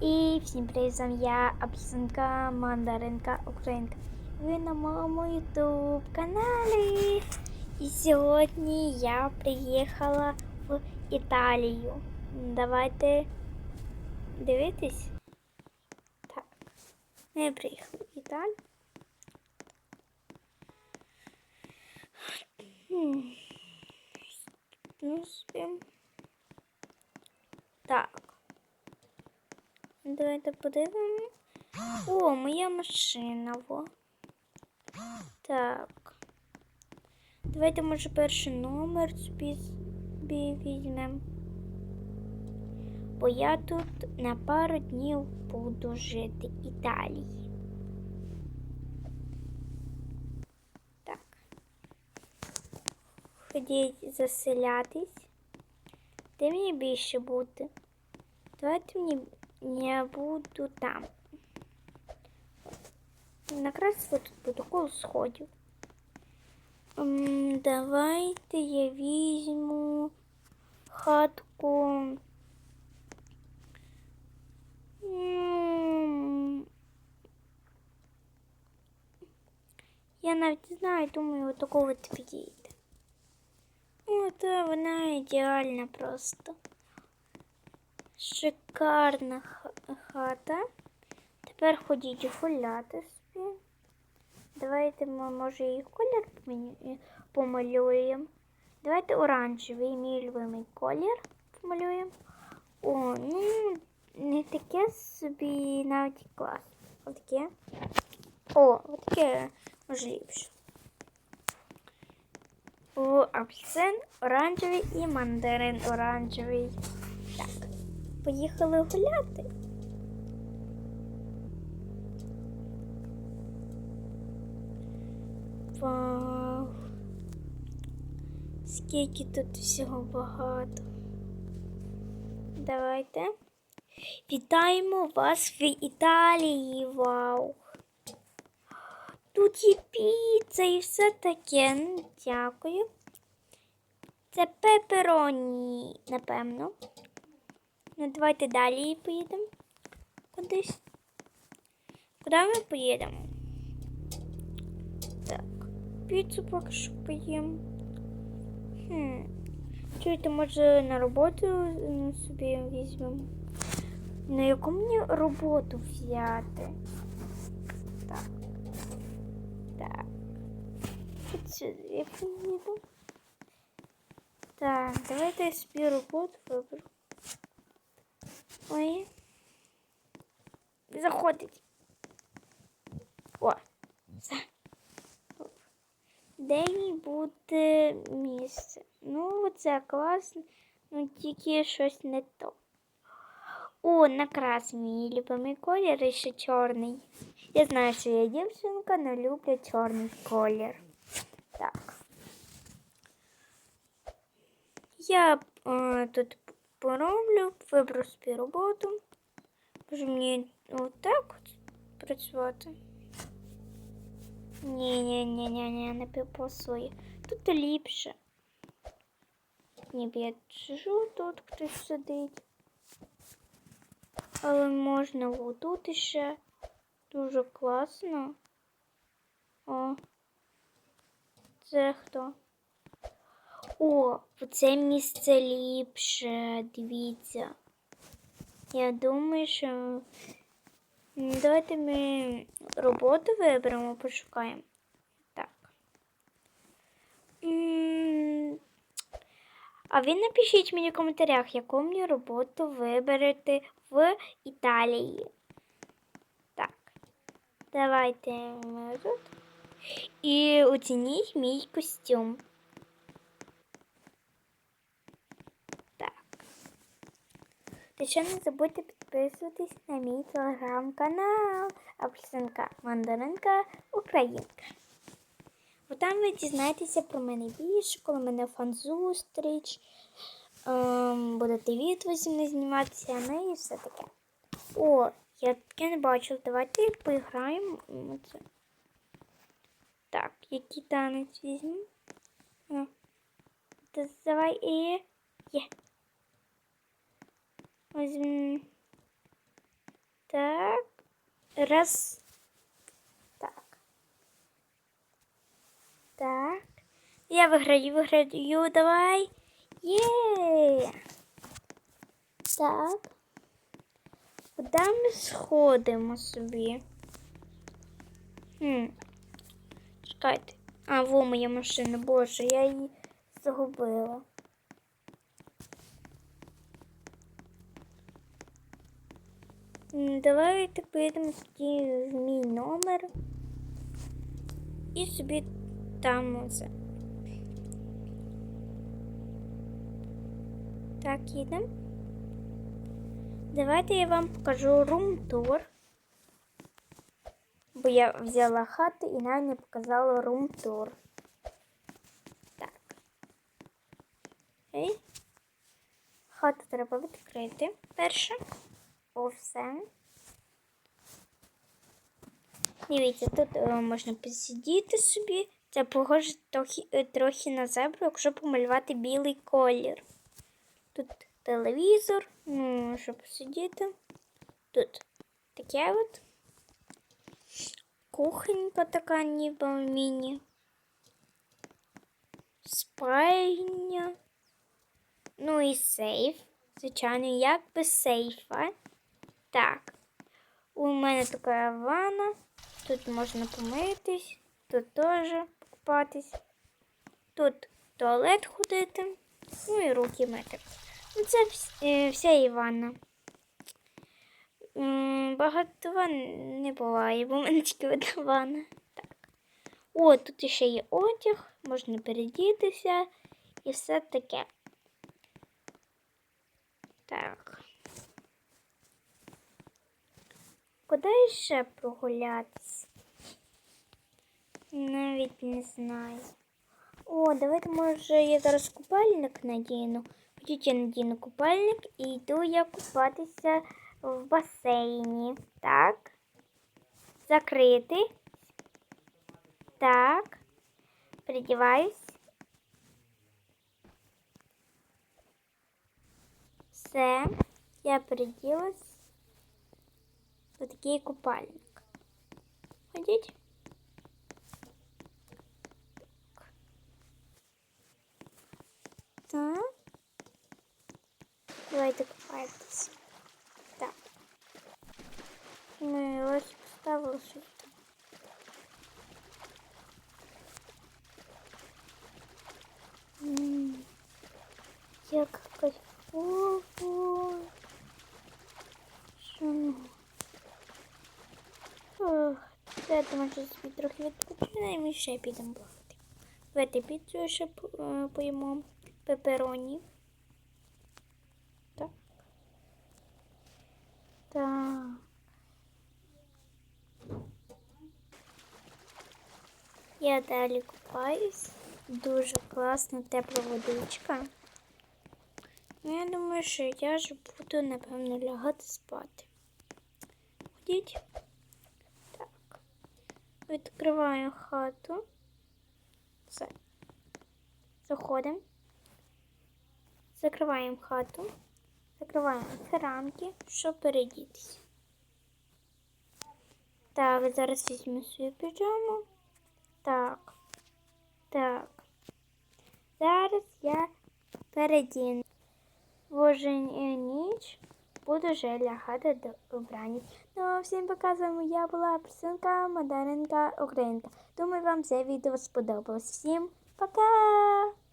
І всім привіт, з вами я Апсинка, мандаринка, українка. Ви на моєму ютуб каналі. І сьогодні я приїхала в Італію. Давайте дивитись. Так. Я приїхала в Італію. Хм. Ну, спим. Так. Давайте подивимо. О, моя машина. Во. Так. Давайте, може, перший номер собі візьмемо. Бо я тут на пару днів буду жити в Італії. Так. Ходіть заселятись. Де мені більше бути? Давайте мені я буду там. Якраз вот тут буду коло сходів. М, Давайте я візьму хатку. М, Я навіть не знаю, думаю, отакого от підійде. О, та вона ідеальна просто. Шикарна хата. Тепер ходіть гуляти собі. Давайте ми, може, і колір помалюємо. Давайте оранжевий, мій любимий колір помалюємо. О, ну, не таке собі навіть клас. Отаке. О, отаке може ліпше. О, апельсин оранжевий і мандарин оранжевий. Поїхали гуляти. Вау. Скільки тут всього багато. Давайте. Вітаємо вас в Італії. Вау. Тут є піца і все таке. Ну, дякую. Це пепероні, напевно. Ну, давайте далі поїдемо кудись. Куди ми поїдемо? Так, піцу поки що поїм. Хм. Чуєте, може на роботу м, собі візьмемо? На яку мені роботу взяти? Так. Так. От сюди я поїду. Так, давайте я собі роботу виберу. Ой. Заходить. О, все. Де мій буде місце? Ну, це класно, ну тільки щось не то. О, накрас мій любимий колір і ще чорний. Я знаю, що я дівчинка, але люблю чорний колір. Так. Я е, тут пороблю, виберу собі роботу. Може мені отак от працювати. Ні, ні, ні, ні, ні, не підпасує. Тут ліпше. Ніби я сижу, тут хтось сидить. Але можна отут іще. Дуже класно. О. Це хто? О, це місце ліпше, дивіться. Я думаю, що давайте ми роботу виберемо, пошукаємо. Так. А ви напишіть мені в коментарях, яку мені роботу виберете в Італії. Так. Давайте ми тут. І оцініть мій костюм. Так. Та ще не забудьте підписуватись на мій телеграм-канал Апельсинка Мандаринка Українка. Бо там ви дізнаєтеся про мене більше, коли мене фан-зустріч, ем, будете відео зі мною зніматися, ну і все таке. О, я таке не бачила. Давайте поіграємо. Так, який танець візьму? Ну. Давай і. Є. Возьмем. Раз. Так. Так. Я виграю, виграю, давай. Є. Так. Куди ми сходимо собі? Хм. Чекайте. А, во моя машина, боже, я її загубила. Давайте поїдемо тоді в мій номер. І собі там оце. Так, їдемо. Давайте я вам покажу рум-тур. Бо я взяла хату і навіть не показала рум-тур. Так. Окей. Хату треба відкрити перше. Все. Дивіться, тут е, можна посидіти собі. Це похоже трохи, е, трохи на зебру, якщо помалювати білий колір. Тут телевізор, ну, щоб посидіти. Тут таке от. Кухонька така ніби міні. Спальня. Ну і сейф. Звичайно, як без сейфа. Так. У мене така ванна. Тут можна помитись, тут теж покупатись. Тут туалет ходити, ну і руки мити. Ну, це е, вся і ванна. Багато ванн не буває, бо в мене тільки одна ванна. Так. О, тут ще є одяг, можна передітися і все таке. Так. Куди ще прогулятись? Навіть не знаю. О, давайте, може, я зараз купальник надіну. Хотіть я надіну купальник і йду я купатися в басейні. Так. Закрити. Так. Придіваюсь. Все. Я приділась. Ось такий купальник. Ходіть. Так. Давайте купайтесь. Так. Ну, і ось поставила щось. там. М, Як кайфово. Що? Ох, давайте може собі трохи відпочинемо і ми ще підемо плавати. Давайте піцу ще е, поїмо. Пепероні. Так. Так. Я далі купаюсь. Дуже класна тепла водичка. Ну, я думаю, що я ж буду, напевно, лягати спати. Ходіть. Відкриваю хату. Все. Заходимо. Закриваємо хату. Закриваємо фіранки, щоб передітися. Так, зараз візьму свою піжаму. Так. Так. Зараз я передіну. В уже ніч буду вже лягати до убрані. Ну, а всім показуємо, я була Присинка, Мадаренка, Українка. Думаю, вам це відео сподобалось. Всім пока!